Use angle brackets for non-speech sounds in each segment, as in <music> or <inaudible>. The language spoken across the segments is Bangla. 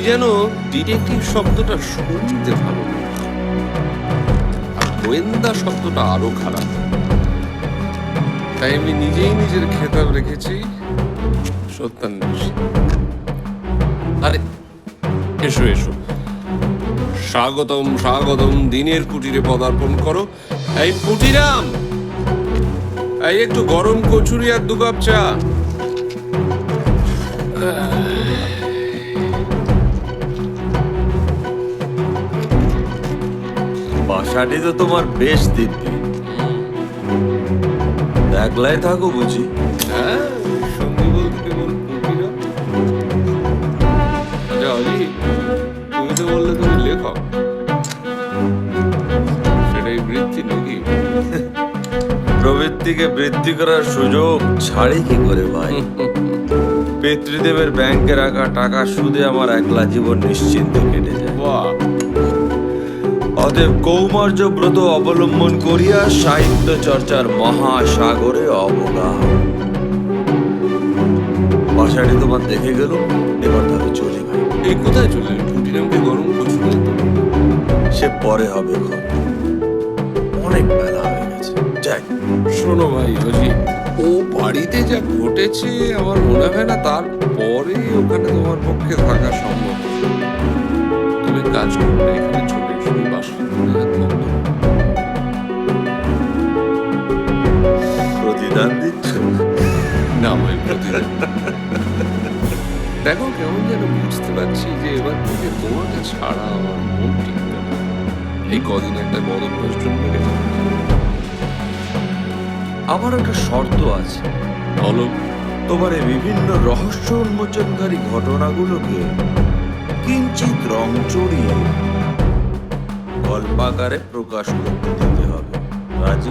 যেন ডিটেকটিভ শব্দটা শুনতে ভালো আর গোয়েন্দা শব্দটা আরও খারাপ। তাই আমি নিজেই নিজের খেতাব রেখেছি, সত্যান্বেষী। আরে, এসো এসো। স্বাগতম স্বাগতম, দিনের কুটিরে পদার্পণ করো। এই পুটিরাম এই একটু গরম কচুরি আর দু কাপ চা। বাসাটি তো তোমার বেশ দিব্যি। একলাই থাকো বুঝি? হ্যাঁ সঙ্গী বলতে কেবল পুটিরাম আচ্ছা অজি তুমি তো বললে তুমি লেখক সেটাই বৃত্তি নাকি? প্রবৃত্তিকে বৃদ্ধি করার সুযোগ ছাড়ি কি করে ভাই? <laughs> পিতৃদেবের ব্যাংকে রাখা টাকা সুদে আমার একলা জীবন নিশ্চিন্ত কেটে যায়। বাহ। অতএব কৌমার্য ব্রত অবলম্বন করিয়া সাহিত্য চর্চার মহাসাগরে অবগাহ। বাসাটি তোমার দেখে গেল এবার তাহলে চলি ভাই এই কোথায় চললেন পুটিরামকে গরম? সে পরে হবে অনেক বেলা হয়ে গেছে। যাই। শোনো ভাই অজি ও বাড়িতে যা ঘটেছে আমার মনে হয় না তারপরে ওখানে তোমার পক্ষে থাকা সম্ভব। তুমি কাজ করবে এখানে যে এবার থেকে তোমাকে ছাড়া আমার মন টিকবে না। এই কদিন একটা বদল জন্মে গেছে আমার একটা শর্ত আছে। বলো। তোমার বিভিন্ন রহস্য উন্মোচনকারী ঘটনাগুলোকে কিঞ্চিত রং চড়িয়ে গল্পাকারে প্রকাশ করতে দিতে হবে। রাজি?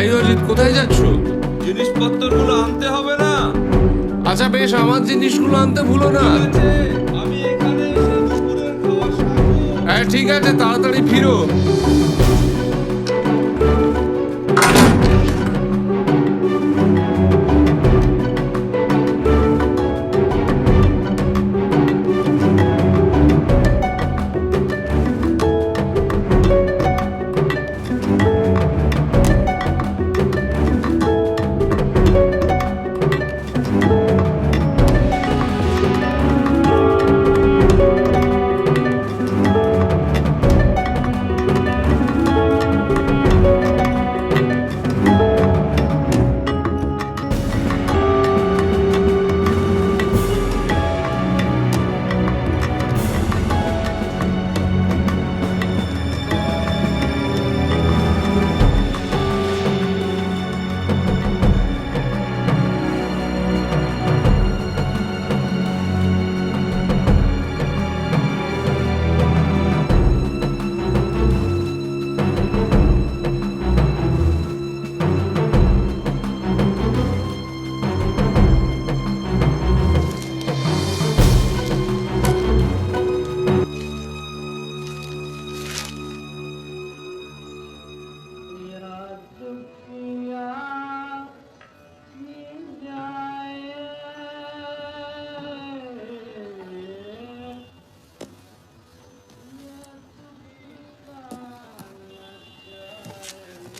এই অজিত কোথায় যাচ্ছ? জিনিসপত্রগুলো আনতে হবে না। আচ্ছা বেশ আমার জিনিসগুলো আনতে ভুলো না। আমি এখানে। হ্যাঁ ঠিক আছে তাড়াতাড়ি ফিরো।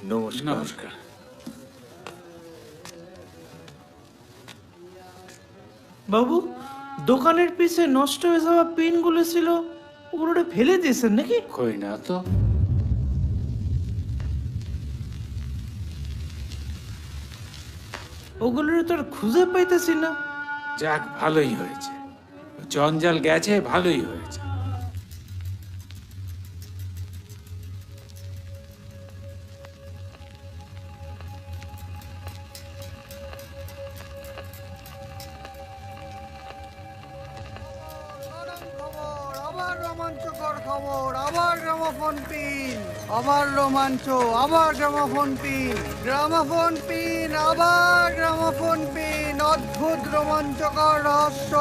নমস্কার। নমস্কার। বাবু দোকানের পিছে নষ্ট হয়ে যাওয়া পেনগুলো ছিল ওগুলো ফেলে দিয়েছেন নাকি? কই না তো। ওগুলোর তো আর খুঁজে পাইতেছি না। যাক ভালোই হয়েছে। জঞ্জাল গেছে ভালোই হয়েছে। খবর, আবার গ্রামোফোন পিন, আবার রোমাঞ্চ, আবার গ্রামোফোন পিন গ্রামোফোন পিন, আবার গ্রামোফোন পিন, অদ্ভুত রোমাঞ্চকর রহস্য।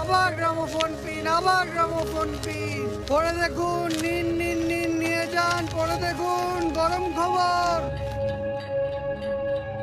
আবার গ্রামোফোন আবার গ্রামোফোন পড়ে দেখুন, নিন নিন নিন, নিয়ে যান, পড়ে দেখুন, গরম খবর। thank you